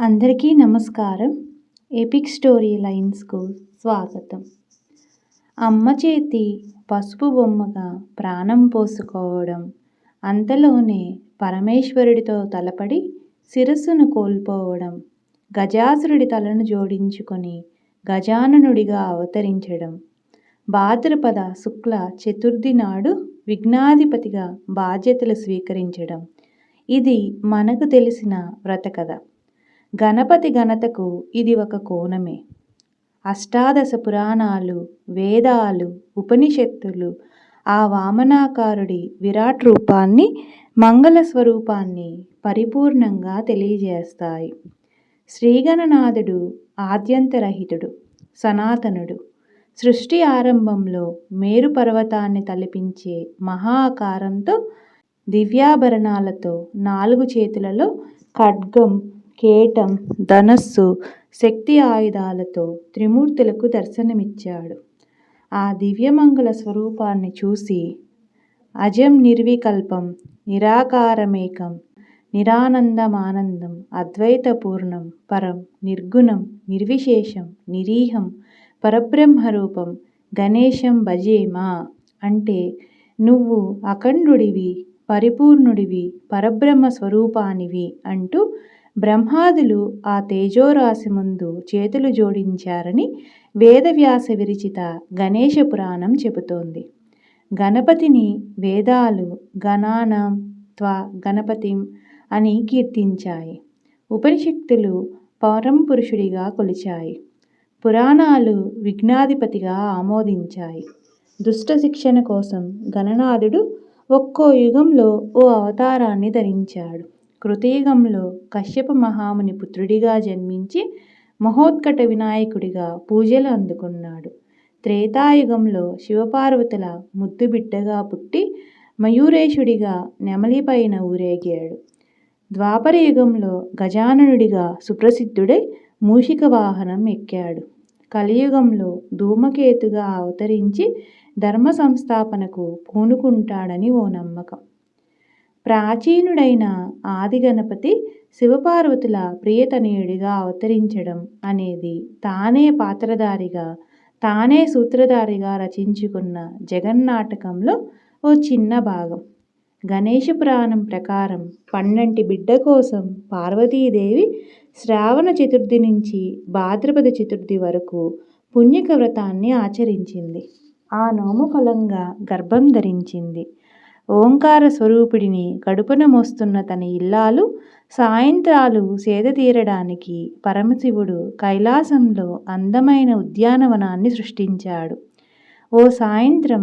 అందరికీ నమస్కారం. Epic story లైన్స్కు స్వాగతం. అమ్మ చేతి పసుపు బొమ్మగా ప్రాణం పోసుకోవడం అంతలోనే పరమేశ్వరుడితో తలపడి శిరస్సును కోల్పోవడం గజాసురుడి తలను జోడించుకొని గజాననుడిగా అవతరించడం భాద్రపద శుక్ల చతుర్థి నాడు విఘ్నాధిపతిగా బాధ్యతలు స్వీకరించడం. ఇది మనకు తెలిసిన వ్రతకథ. గణపతి ఘనతకు ఇది ఒక కోణమే. అష్టాదశ పురాణాలు వేదాలు ఉపనిషత్తులు ఆ వామనాకారుడి విరాట్ రూపాన్ని మంగళ స్వరూపాన్ని పరిపూర్ణంగా తెలియజేస్తాయి. శ్రీగణనాథుడు ఆద్యంతరహితుడు సనాతనుడు. సృష్టి ఆరంభంలో మేరు పర్వతాన్ని తలపించే మహాకారంతో దివ్యాభరణాలతో నాలుగు చేతులలో ఖడ్గం కేటం ధనస్సు శక్తి ఆయుధాలతో త్రిమూర్తులకు దర్శనమిచ్చాడు. ఆ దివ్యమంగళ స్వరూపాన్ని చూసి అజం నిర్వికల్పం నిరాకారమేకం నిరానందమానందం అద్వైతపూర్ణం పరం నిర్గుణం నిర్విశేషం నిరీహం పరబ్రహ్మరూపం గణేశం భజేమా అంటే నువ్వు అఖండుడివి పరిపూర్ణుడివి పరబ్రహ్మ స్వరూపానివి అంటూ బ్రహ్మాదులు ఆ తేజోరాశి ముందు చేతులు జోడించారని వేదవ్యాస విరచిత గణేష పురాణం చెబుతోంది. గణపతిని వేదాలు గణానం త్వ గణపతిం అని కీర్తించాయి. ఉపనిషక్తులు పరంపురుషుడిగా కొలిచాయి. పురాణాలు విఘ్నాధిపతిగా ఆమోదించాయి. దుష్ట శిక్షణ కోసం గణనాథుడు ఒక్కో యుగంలో ఓ అవతారాన్ని ధరించాడు. కృతయుగంలో కశ్యప మహాముని పుత్రుడిగా జన్మించి మహోత్కట వినాయకుడిగా పూజలు అందుకున్నాడు. త్రేతాయుగంలో శివపార్వతుల ముద్దుబిడ్డగా పుట్టి మయూరేశుడిగా నెమలిపైన ఊరేగాడు. ద్వాపర యుగంలో గజాననుడిగా సుప్రసిద్ధుడై మూషిక వాహనం ఎక్కాడు. కలియుగంలో ధూమకేతుగా అవతరించి ధర్మ సంస్థాపనకు పూనుకుంటాడని ఓ నమ్మకం. ప్రాచీనుడైన ఆదిగణపతి శివపార్వతుల ప్రియతనయుడిగా అవతరించడం అనేది తానే పాత్రధారిగా తానే సూత్రధారిగా రచించుకున్న జగన్నాటకంలో ఓ చిన్న భాగం. గణేష పురాణం ప్రకారం పన్నంటి బిడ్డ కోసం పార్వతీదేవి శ్రావణ చతుర్థి నుంచి భాద్రపద చతుర్థి వరకు పుణ్యక వ్రతాన్ని ఆచరించింది. ఆ నోము ఫలంగా గర్భం ధరించింది. ఓంకార స్వరూపిడిని కడుపున మోస్తున్న తన ఇల్లాలు సాయంత్రాలు సేద తీరడానికి పరమశివుడు కైలాసంలో అందమైన ఉద్యానవనాన్ని సృష్టించాడు. ఓ సాయంత్రం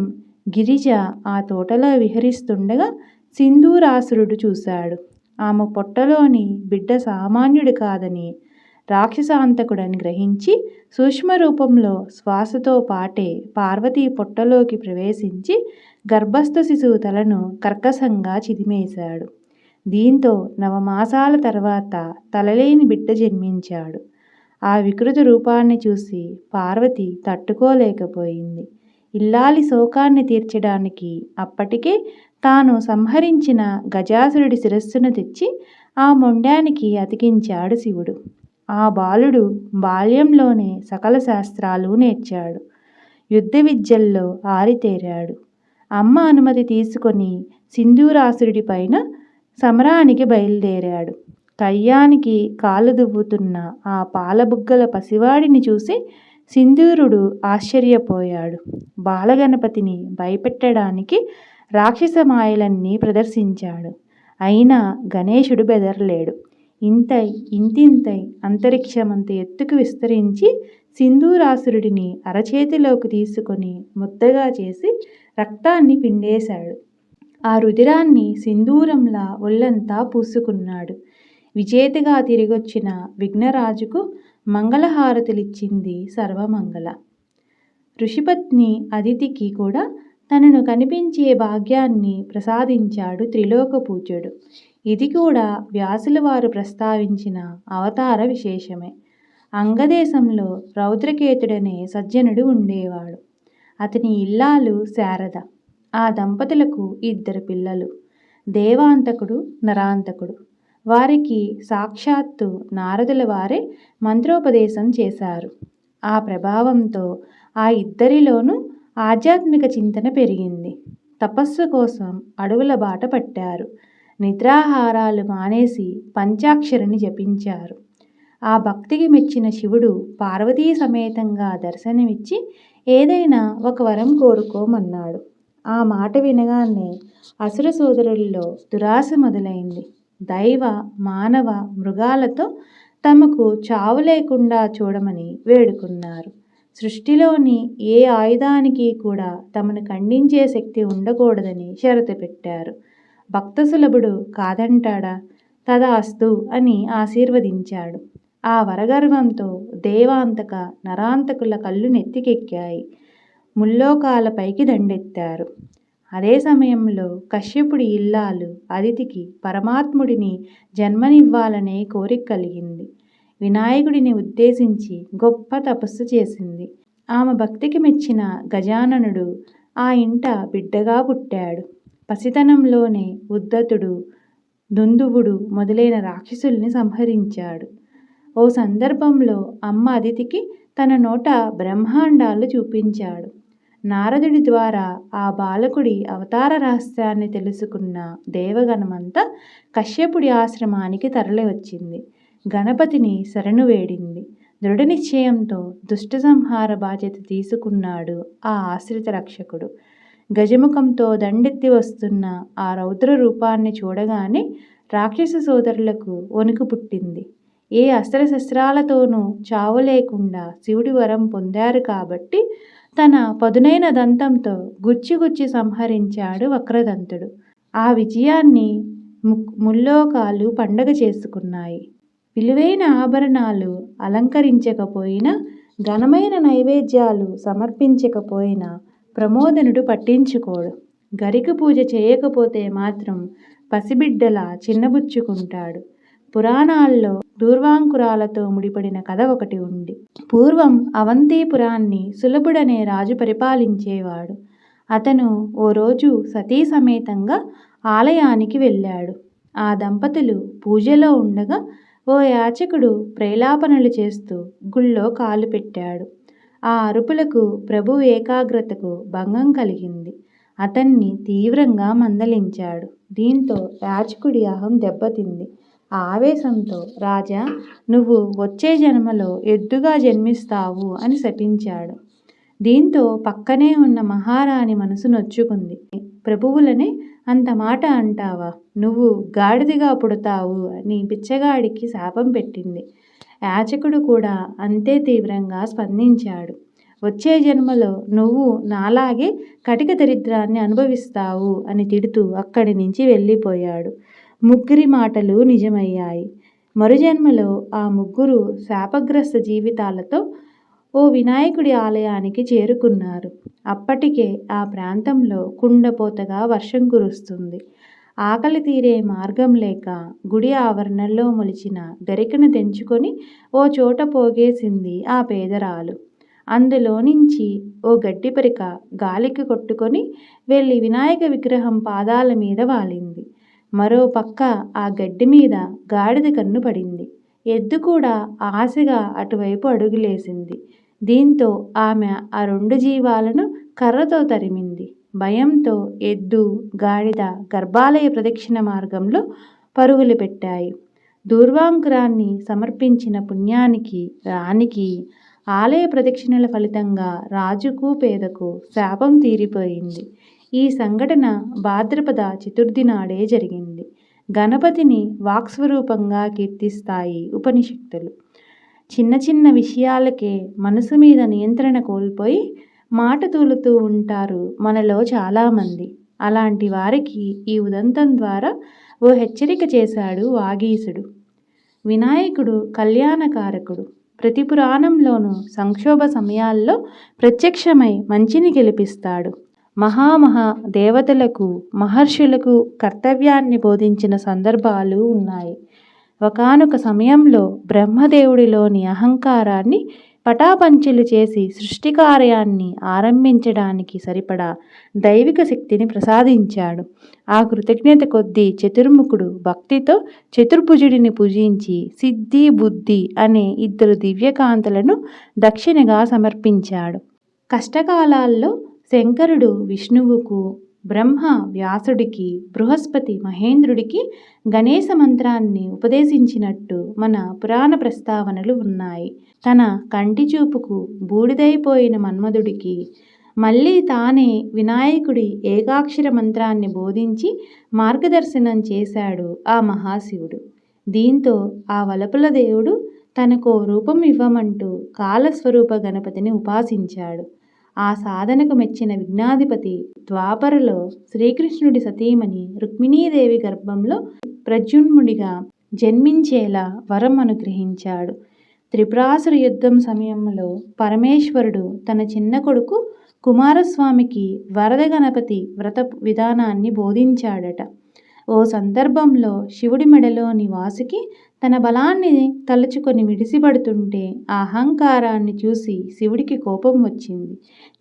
గిరిజ ఆ తోటలో విహరిస్తుండగా సింధూరాసురుడు చూశాడు. ఆమె పొట్టలోని బిడ్డ సామాన్యుడు కాదని రాక్షసాంతకుడని గ్రహించి సూక్ష్మ రూపంలో శ్వాసతో పాటే పార్వతీ పొట్టలోకి ప్రవేశించి గర్భస్థ శిశువు తలను కర్కశంగా చిదిమేశాడు. దీంతో నవమాసాల తర్వాత తలలేని బిడ్డ జన్మించాడు. ఆ వికృత రూపాన్ని చూసి పార్వతి తట్టుకోలేకపోయింది. ఇల్లాలి శోకాన్ని తీర్చడానికి అప్పటికే తాను సంహరించిన గజాసురుడి శిరస్సును తెచ్చి ఆ మొండానికి అతికించాడు శివుడు. ఆ బాలుడు బాల్యంలోనే సకల శాస్త్రాలు నేర్చాడు. యుద్ధ విద్యల్లో ఆరితేరాడు. అమ్మ అనుమతి తీసుకొని సింధూరాసురుడి పైన సమరానికి బయలుదేరాడు. కయ్యానికి కాలు దువ్వుతున్న ఆ పాలబుగ్గల పసివాడిని చూసి సింధూరుడు ఆశ్చర్యపోయాడు. బాలగణపతిని భయపెట్టడానికి రాక్షస మాయలన్నీ ప్రదర్శించాడు. అయినా గణేశుడు బెదరలేడు. ఇంతై ఇంతింతై అంతరిక్షమంత ఎత్తుకు విస్తరించి సింధూరాసురుడిని అరచేతిలోకి తీసుకొని ముద్దగా చేసి రక్తాన్ని పిండేశాడు. ఆ రుధిరాన్ని సింధూరంలా ఒళ్ళంతా పూసుకున్నాడు. విజేతగా తిరిగొచ్చిన విఘ్నరాజుకు మంగళహారతులిచ్చింది సర్వమంగళ. ఋషిపత్ని అదితికి కూడా తనను కనిపించే భాగ్యాన్ని ప్రసాదించాడు త్రిలోక పూజ్యుడు ఇది కూడా వ్యాసుల వారు ప్రస్తావించిన అవతార విశేషమే. అంగదేశంలో రౌద్రకేతుడనే సజ్జనుడు ఉండేవాడు. అతని ఇల్లాలు శారద ఆ దంపతులకు ఇద్దరు పిల్లలు. దేవాంతకుడు నరాంతకుడు. వారికి సాక్షాత్తు నారదుల వారే మంత్రోపదేశం చేశారు. ఆ ప్రభావంతో ఆ ఇద్దరిలోనూ ఆధ్యాత్మిక చింతన పెరిగింది. తపస్సు కోసం అడవుల బాట పట్టారు. నిద్రాహారాలు మానేసి పంచాక్షరిని జపించారు. ఆ భక్తికి మెచ్చిన శివుడు పార్వతీ సమేతంగా దర్శనమిచ్చి ఏదైనా ఒక వరం కోరుకోమన్నాడు. ఆ మాట వినగానే అసుర సోదరుల్లో దురాశ మొదలైంది. దైవ మానవ మృగాలతో తమకు చావు లేకుండా చూడమని వేడుకున్నారు. సృష్టిలోని ఏ ఆయుధానికి కూడా తమను ఖండించే శక్తి ఉండకూడదని షరతు పెట్టారు. భక్త సులభుడు కాదంటాడా? తదాస్తు అని ఆశీర్వదించాడు. ఆ వరగర్వంతో దేవాంతక నరాంతకుల కళ్ళు నెత్తికెక్కాయి. ముల్లోకాలపైకి దండెత్తారు. అదే సమయంలో కశ్యపుడి ఇల్లాలు అదితికి పరమాత్ముడిని జన్మనివ్వాలనే కోరిక కలిగింది. వినాయకుడిని ఉద్దేశించి గొప్ప తపస్సు చేసింది. ఆమె భక్తికి మెచ్చిన గజాననుడు ఆ ఇంట బిడ్డగా పుట్టాడు. పసితనంలోనే ఉద్ధతుడు దుందువుడు మొదలైన రాక్షసుల్ని సంహరించాడు. ఓ సందర్భంలో అమ్మ అదితికి తన నోట బ్రహ్మాండాలు చూపించాడు. నారదుడి ద్వారా ఆ బాలకుడి అవతార రహస్యాన్ని తెలుసుకున్న దేవగణమంతా కశ్యపుడి ఆశ్రమానికి తరలివచ్చింది. గణపతిని శరణు వేడింది. దృఢ నిశ్చయంతో దుష్ట సంహార బాధ్యత తీసుకున్నాడు ఆ ఆశ్రిత రక్షకుడు. గజముఖంతో దండెత్తి వస్తున్న ఆ రౌద్ర రూపాన్ని చూడగానే రాక్షస సోదరులకు వణుకు పుట్టింది. ఏ అస్త్రశస్త్రాలతోనూ చావు లేకుండా శివుడి వరం పొందారు కాబట్టి తన పదునైన దంతంతో గుచ్చి గుచ్చి సంహరించాడు వక్రదంతుడు. ఆ విజయాన్ని ముల్లోకాలు పండగ చేసుకున్నాయి. విలువైన ఆభరణాలు అలంకరించకపోయినా ఘనమైన నైవేద్యాలు సమర్పించకపోయినా ప్రమోదనుడు పట్టించుకోడు. గరిక పూజ చేయకపోతే మాత్రం పసిబిడ్డలా చిన్నబుచ్చుకుంటాడు. పురాణాల్లో దూర్వాంకురాలతో ముడిపడిన కథ ఒకటి ఉంది. పూర్వం అవంతిపురాన్ని సులభుడనే రాజు పరిపాలించేవాడు. అతను ఓ రోజు సతీ సమేతంగా ఆలయానికి వెళ్ళాడు. ఆ దంపతులు పూజలో ఉండగా ఓ యాచకుడు ప్రేలాపనలు చేస్తూ గుళ్ళో కాలు పెట్టాడు. ఆ అరుపులకు ప్రభు ఏకాగ్రతకు భంగం కలిగింది. అతన్ని తీవ్రంగా మందలించాడు. దీంతో యాచకుడి అహం దెబ్బతింది. ఆవేశంతో రాజా నువ్వు వచ్చే జన్మలో ఎద్దుగా జన్మిస్తావు అని శపించాడు. దీంతో పక్కనే ఉన్న మహారాణి మనసు నొచ్చుకుంది. ప్రభువులనే అంత మాట అంటావా? నువ్వు గాడిదిగా పుడతావు అని బిచ్చగాడికి శాపం పెట్టింది. యాచకుడు కూడా అంతే తీవ్రంగా స్పందించాడు. వచ్చే జన్మలో నువ్వు నాలాగే కటిక దరిద్రాన్ని అనుభవిస్తావు అని తిడుతూ అక్కడి నుంచి వెళ్ళిపోయాడు. ముగ్గురి మాటలు నిజమయ్యాయి. మరుజన్మలో ఆ ముగ్గురు శాపగ్రస్త జీవితాలతో ఓ వినాయకుడి ఆలయానికి చేరుకున్నారు. అప్పటికే ఆ ప్రాంతంలో కుండపోతగా వర్షం కురుస్తుంది. ఆకలి తీరే మార్గం లేక గుడి ఆవరణలో మొలిచిన గరికను తెంచుకొని ఓ చోట పోగేసింది ఆ పేదరాలు. అందులో నుంచి ఓ గడ్డి పరిక గాలికి కొట్టుకొని వెళ్ళి వినాయక విగ్రహం పాదాల మీద వాలింది. మరో పక్క ఆ గడ్డి మీద గాడిద కన్ను పడింది. ఎద్దు కూడా ఆశగా అటువైపు అడుగులేసింది. దీంతో ఆమె ఆ రెండు జీవాలను కర్రతో తరిమింది. భయంతో ఎద్దు గాడిద గర్భాలయ ప్రదక్షిణ మార్గంలో పరుగులు పెట్టాయి. దూర్వాంకురాన్ని సమర్పించిన పుణ్యానికి రాణికి ఆలయ ప్రదక్షిణల ఫలితంగా రాజుకు పేదకు శాపం తీరిపోయింది. ఈ సంఘటన భాద్రపద చతుర్థి నాడే జరిగింది. గణపతిని వాక్స్వరూపంగా కీర్తిస్తాయి ఉపనిషత్తులు. చిన్న చిన్న విషయాలకే మనసు మీద నియంత్రణ కోల్పోయి మాట తూలుతూ ఉంటారు మనలో చాలామంది. అలాంటి వారికి ఈ ఉదంతం ద్వారా ఓ హెచ్చరిక చేశాడు వాగీసుడు. వినాయకుడు కళ్యాణకారకుడు. ప్రతి పురాణంలోనూ సంక్షోభ సమయాల్లో ప్రత్యక్షమై మంచిని గెలిపిస్తాడు. మహామహా దేవతలకు మహర్షులకు కర్తవ్యాన్ని బోధించిన సందర్భాలు ఉన్నాయి. ఒకనొక సమయంలో బ్రహ్మదేవుడిలోని అహంకారాన్ని పటాపంచలు చేసి సృష్టి కార్యాన్ని ఆరంభించడానికి సరిపడా దైవిక శక్తిని ప్రసాదించాడు. ఆ కృతజ్ఞత కొద్దీ చతుర్ముఖుడు భక్తితో చతుర్భుజుడిని పూజించి సిద్ధి బుద్ధి అనే ఇద్దరు దివ్యకాంతలను దక్షిణగా సమర్పించాడు. కష్టకాలాల్లో శంకరుడు విష్ణువుకు బ్రహ్మ వ్యాసుడికి బృహస్పతి మహేంద్రుడికి గణేశ మంత్రాన్ని ఉపదేశించినట్టు మన పురాణ ప్రస్తావనలు ఉన్నాయి. తన కంటి చూపుకు బూడిదైపోయిన మన్మధుడికి మళ్ళీ తానే వినాయకుడి ఏకాక్షర మంత్రాన్ని బోధించి మార్గదర్శనం చేశాడు ఆ మహాశివుడు. దీంతో ఆ వలపుల దేవుడు తనకో రూపం ఇవ్వమంటూ కాలస్వరూప గణపతిని ఉపాసించాడు. ఆ సాధనకు మెచ్చిన విఘ్నాధిపతి ద్వాపరలో శ్రీకృష్ణుడి సతీమణి రుక్మిణీదేవి గర్భంలో ప్రజున్ముడిగా జన్మించేలా వరం అనుగ్రహించాడు. త్రిపురాసుర యుద్ధం సమయంలో పరమేశ్వరుడు తన చిన్న కొడుకు కుమారస్వామికి వరద గణపతి వ్రత విధానాన్ని బోధించాడట. ఓ సందర్భంలో శివుడి మెడలోని వాసుకి తన బలాన్ని తలుచుకొని విడిసిపడుతుంటే ఆ అహంకారాన్ని చూసి శివుడికి కోపం వచ్చింది.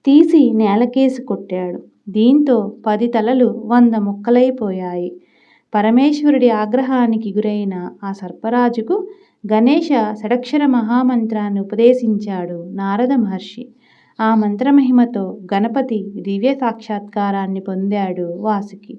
తీసి నేలకేసి కొట్టాడు. దీంతో పది తలలు వంద ముక్కలైపోయాయి. పరమేశ్వరుడి ఆగ్రహానికి గురైన ఆ సర్పరాజుకు గణేష షడక్షర మహామంత్రాన్ని ఉపదేశించాడు నారద మహర్షి. ఆ మంత్రమహిమతో గణపతి దివ్య సాక్షాత్కారాన్ని పొందాడు వాసుకి.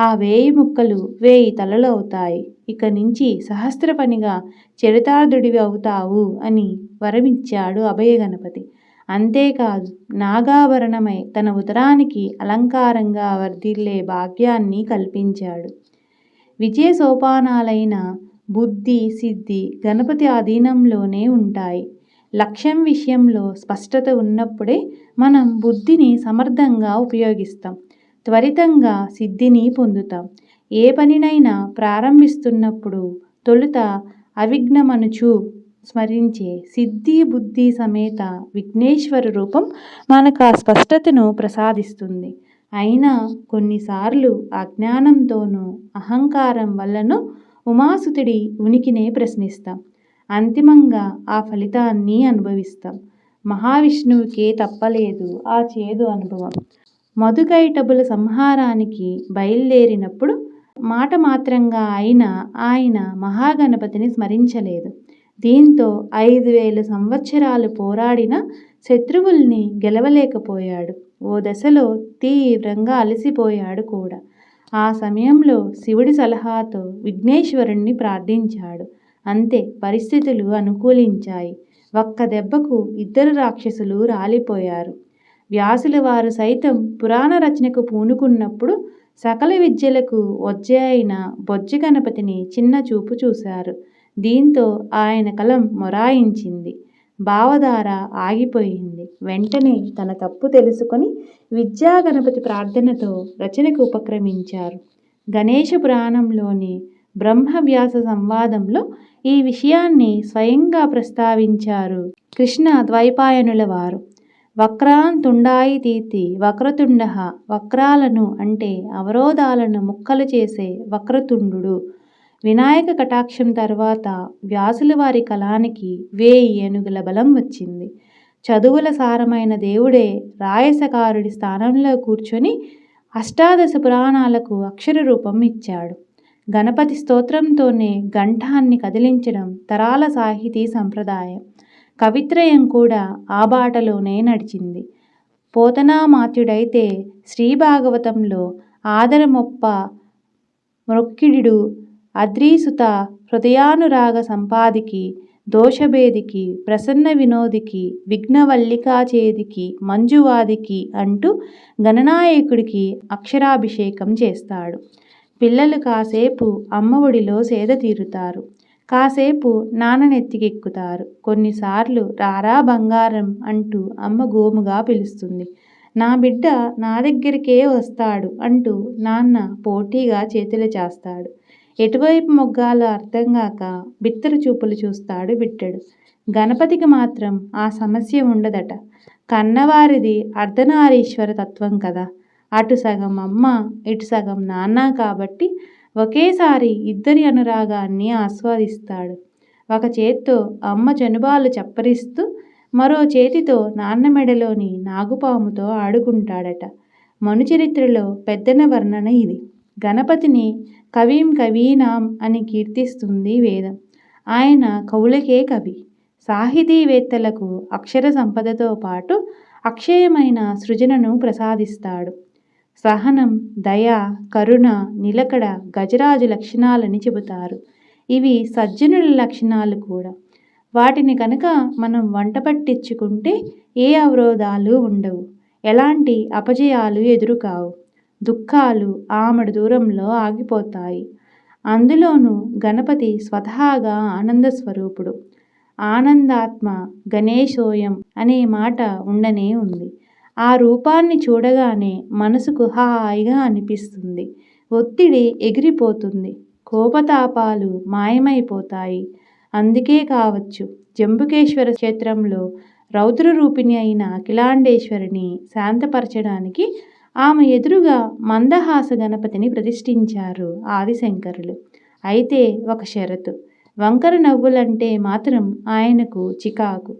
ఆ వేయి ముక్కలు వేయి తలలు అవుతాయి. ఇక నుంచి సహస్ర పనిగా చరితార్థుడివి అవుతావు అని వరమిచ్చాడు అభయ గణపతి. అంతేకాదు నాగాభరణమై తన ఉదరానికి అలంకారంగా వర్ధిల్లే భాగ్యాన్ని కల్పించాడు. విజయ సోపానాలైన బుద్ధి సిద్ధి గణపతి అధీనంలోనే ఉంటాయి. లక్ష్యం విషయంలో స్పష్టత ఉన్నప్పుడే మనం బుద్ధిని సమర్థంగా ఉపయోగిస్తాం. త్వరితంగా సిద్ధిని పొందుతాం. ఏ పనినైనా ప్రారంభిస్తున్నప్పుడు తొలుత అవిఘ్నమనుచు స్మరించే సిద్ధి బుద్ధి సమేత విఘ్నేశ్వర రూపం మనకు ఆ స్పష్టతను ప్రసాదిస్తుంది. అయినా కొన్నిసార్లు అజ్ఞానంతోనూ అహంకారం వల్లనూ ఉమాసుతుడి ఉనికినే ప్రశ్నిస్తాం. అంతిమంగా ఆ ఫలితాన్ని అనుభవిస్తాం. మహావిష్ణువుకే తప్పలేదు ఆ చేదు అనుభవం. మధుకైటబుల సంహారానికి బయలుదేరినప్పుడు మాట మాత్రంగా అయినా ఆయన మహాగణపతిని స్మరించలేదు. దీంతో ఐదు వేల సంవత్సరాలు పోరాడిన శత్రువుల్ని గెలవలేకపోయాడు. ఓ దశలో తీవ్రంగా అలసిపోయాడు కూడా. ఆ సమయంలో శివుడి సలహాతో విఘ్నేశ్వరుణ్ణి ప్రార్థించాడు. అంతే పరిస్థితులు అనుకూలించాయి. ఒక్క దెబ్బకు ఇద్దరు రాక్షసులు రాలిపోయారు. వ్యాసుల వారు సైతం పురాణ రచనకు పూనుకున్నప్పుడు సకల విద్యలకు వచ్చే అయిన బొజ్జ గణపతిని చిన్న చూపు చూశారు. దీంతో ఆయన కలం మొరాయించింది. భావధార ఆగిపోయింది. వెంటనే తన తప్పు తెలుసుకొని విద్యా గణపతి ప్రార్థనతో రచనకు ఉపక్రమించారు. గణేష పురాణంలోని బ్రహ్మవ్యాస సంవాదంలో ఈ విషయాన్ని స్వయంగా ప్రస్తావించారు కృష్ణ ద్వైపాయనుల వారు. వక్రాన్ తీతి వక్రతుండ వక్రాలను అంటే అవరోధాలను ముక్కలు చేసే వక్రతుండు. వినాయక కటాక్షం తర్వాత వ్యాసుల వారి కళానికి వేయి ఏనుగుల బలం వచ్చింది. చదువుల సారమైన దేవుడే రాయసకారుడి స్థానంలో కూర్చొని అష్టాదశ పురాణాలకు అక్షర రూపం ఇచ్చాడు. గణపతి స్తోత్రంతోనే గంఠాన్ని కదిలించడం తరాల సాహితీ సంప్రదాయం. కవిత్రయం కూడా ఆ బాటలోనే నడిచింది. పోతనామాత్యుడైతే శ్రీభాగవతంలో ఆదరమొప్ప మ్రొక్కిడిడు అద్రీసుత హృదయానురాగ సంపాదికి దోషభేదికి ప్రసన్న వినోదికి విఘ్నవల్లికాచేదికి మంజువాదికి అంటూ గణనాయకుడికి అక్షరాభిషేకం చేస్తాడు. పిల్లలు కాసేపు అమ్మ ఒడిలో సేద తీరుతారు. కాసేపు నాన్న నెత్తికెక్కుతారు కొన్నిసార్లు రారా బంగారం అంటూ అమ్మ గోముగా పిలుస్తుంది. నా బిడ్డ నా దగ్గరికే వస్తాడు అంటూ నాన్న పోటీగా చేతులు చేస్తాడు. ఎటువైపు మొగ్గాలో అర్థం కాక బిత్తర చూపులు చూస్తాడు బిడ్డడు గణపతికి మాత్రం ఆ సమస్య ఉండదట. కన్నవారిది అర్ధనారీశ్వర తత్వం కదా. అటు సగం అమ్మ ఇటు సగం నాన్న కాబట్టి ఒకేసారి ఇద్దరి అనురాగాన్ని ఆస్వాదిస్తాడు. ఒక చేత్తో అమ్మ జనుబాలు చప్పరిస్తూ మరో చేతితో నాన్న మెడలోని నాగుపాముతో ఆడుకుంటాడట. మనుచరిత్రలో పెద్దన వర్ణన ఇది. గణపతిని కవిం కవీనాం అని కీర్తిస్తుంది వేదం. ఆయన కవులకే కవి. సాహితీవేత్తలకు అక్షర సంపదతో పాటు అక్షయమైన సృజనను ప్రసాదిస్తాడు. సహనం దయ కరుణ నిలకడ గజరాజు లక్షణాలని చెబుతారు. ఇవి సజ్జనుల లక్షణాలు కూడా. వాటిని కనుక మనం వంట పట్టించుకుంటే ఏ అవరోధాలు ఉండవు. ఎలాంటి అపజయాలు ఎదురుకావు. దుఃఖాలు ఆమడు దూరంలో ఆగిపోతాయి. అందులోనూ గణపతి స్వతహాగా ఆనంద స్వరూపుడు. ఆనందాత్మ గణేశోయం అనే మాట ఉండనే ఉంది. ఆ రూపాన్ని చూడగానే మనసుకు హాయిగా అనిపిస్తుంది. ఒత్తిడి ఎగిరిపోతుంది. కోపతాపాలు మాయమైపోతాయి. అందుకే కావచ్చు. జంబుకేశ్వర క్షేత్రంలో రౌద్ర రూపిణి అయిన అఖిలాండేశ్వరిని శాంతపరచడానికి ఆమె ఎదురుగా మందహాస గణపతిని ప్రతిష్ఠించారు ఆదిశంకరులు. అయితే ఒక షరతు. వంకర నవ్వులంటే మాత్రం ఆయనకు చికాకు.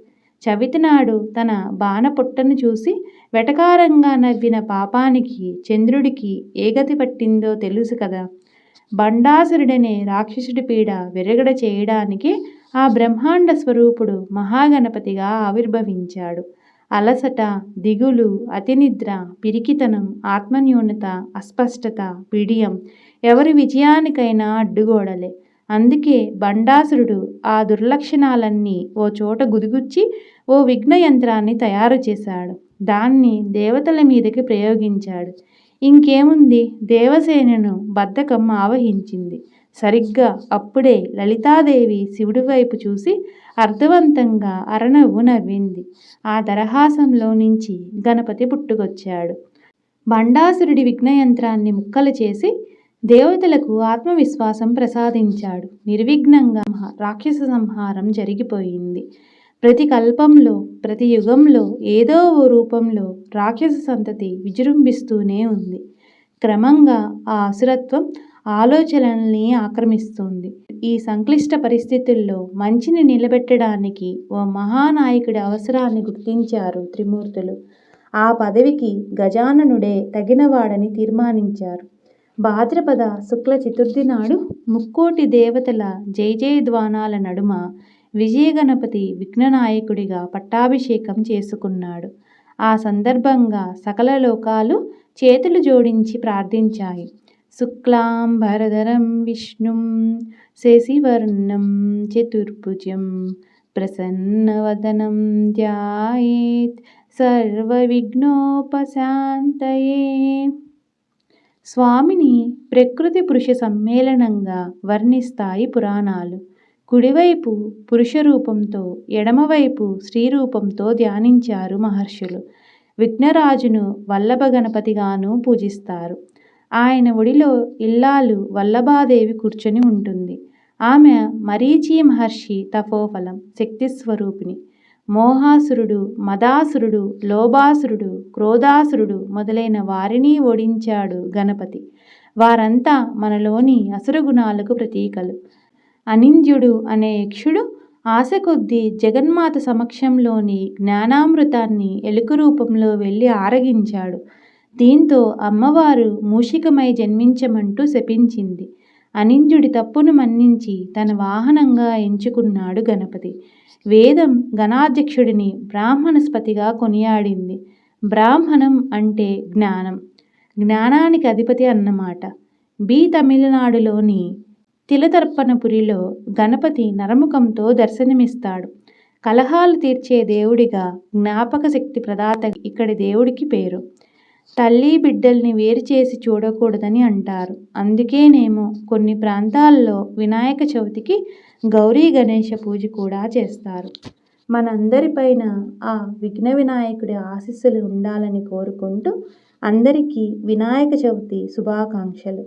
చవితినాడు తన బాణపుట్టను చూసి వెటకారంగా నవ్విన పాపానికి చంద్రుడికి ఏ గతి పట్టిందో తెలుసు కదా. బండాసురుడనే రాక్షసుడి పీడ విరగడ చేయడానికి ఆ బ్రహ్మాండ స్వరూపుడు మహాగణపతిగా ఆవిర్భవించాడు. అలసట దిగులు అతినిద్ర పిరికితనం ఆత్మన్యూనత అస్పష్టత పిడియం ఎవరి విజయానికైనా అడ్డుగోడలే. అందుకే బండాసురుడు ఆ దుర్లక్షణాలన్నీ ఓ చోట గుదిగుచ్చి ఓ విఘ్న యంత్రాన్ని తయారు చేశాడు. దాన్ని దేవతల మీదకి ప్రయోగించాడు. ఇంకేముంది? దేవసేనను బద్ధకం ఆవహించింది. సరిగ్గా అప్పుడే లలితాదేవి శివుడి వైపు చూసి అర్థవంతంగా అరనవ్వు నవ్వింది. ఆ దరహాసంలో నుంచి గణపతి పుట్టుకొచ్చాడు. బండాసురుడి విఘ్నయంత్రాన్ని ముక్కలు చేసి దేవతలకు ఆత్మవిశ్వాసం ప్రసాదించాడు. నిర్విఘ్నంగా రాక్షస సంహారం జరిగిపోయింది. ప్రతి కల్పంలో ప్రతి యుగంలో ఏదో ఓ రూపంలో రాక్షస సంతతి విజృంభిస్తూనే ఉంది. క్రమంగా ఆ అసురత్వం ఆలోచనల్ని ఆక్రమిస్తుంది. ఈ సంక్లిష్ట పరిస్థితుల్లో మంచిని నిలబెట్టడానికి ఓ మహానాయకుడి అవసరాన్ని గుర్తించారు త్రిమూర్తులు. ఆ పదవికి గజాననుడే తగినవాడని తీర్మానించారు. భాద్రపద శుక్ల చతుర్థి నాడు ముక్కోటి దేవతల జయ నడుమ విజయగణపతి విఘ్ననాయకుడిగా పట్టాభిషేకం చేసుకున్నాడు. ఆ సందర్భంగా సకల లోకాలు చేతులు జోడించి ప్రార్థించాయి. శుక్లాం భరధరం విష్ణుం శశివర్ణం చతుర్భుజం ప్రసన్నవదనం ధ్యాయేత్ సర్వవిఘ్నోపశాంతయే. స్వామిని ప్రకృతి పురుష సమ్మేళనంగా వర్ణిస్తాయి పురాణాలు. కుడివైపు పురుష రూపంతో ఎడమవైపు స్త్రీ రూపంతో ధ్యానించారు మహర్షులు. విఘ్నరాజును వల్లభ గణపతిగాను పూజిస్తారు. ఆయన ఒడిలో ఇల్లాలు వల్లభాదేవి కూర్చొని ఉంటుంది. ఆమె మరీచి మహర్షి తపోఫలం శక్తి స్వరూపిణి మోహాసురుడు మదాసురుడు లోభాసురుడు క్రోధాసురుడు మొదలైన వారిని ఓడించాడు గణపతి. వారంతా మనలోని అసురగుణాలకు ప్రతీకలు. అనింద్యుడు అనే యక్షుడు ఆశ కొద్దీ జగన్మాత సమక్షంలోని జ్ఞానామృతాన్ని ఎలుక రూపంలో వెళ్ళి ఆరగించాడు. దీంతో అమ్మవారు మూషికమై జన్మించమంటూ శపించింది. అనింద్యుడి తప్పును మన్నించి తన వాహనంగా ఎంచుకున్నాడు గణపతి. వేదం గణాధ్యక్షుడిని బ్రాహ్మణస్పతిగా కొనియాడింది. బ్రాహ్మణం అంటే జ్ఞానం. జ్ఞానానికి అధిపతి అన్నమాట. బి తమిళనాడులోని తిలతర్పణపురిలో గణపతి నరముఖంతో దర్శనమిస్తాడు. కలహాలు తీర్చే దేవుడిగా జ్ఞాపక శక్తి ప్రదాత ఇక్కడి దేవుడికి పేరు. తల్లి బిడ్డల్ని వేరు చేసి చూడకూడదని అంటారు. అందుకేనేమో కొన్ని ప్రాంతాల్లో వినాయక చవితికి గౌరీ గణేష పూజ కూడా చేస్తారు. మనందరిపైన ఆ విఘ్న వినాయకుడి ఆశీస్సులు ఉండాలని కోరుకుంటూ అందరికీ వినాయక చవితి శుభాకాంక్షలు.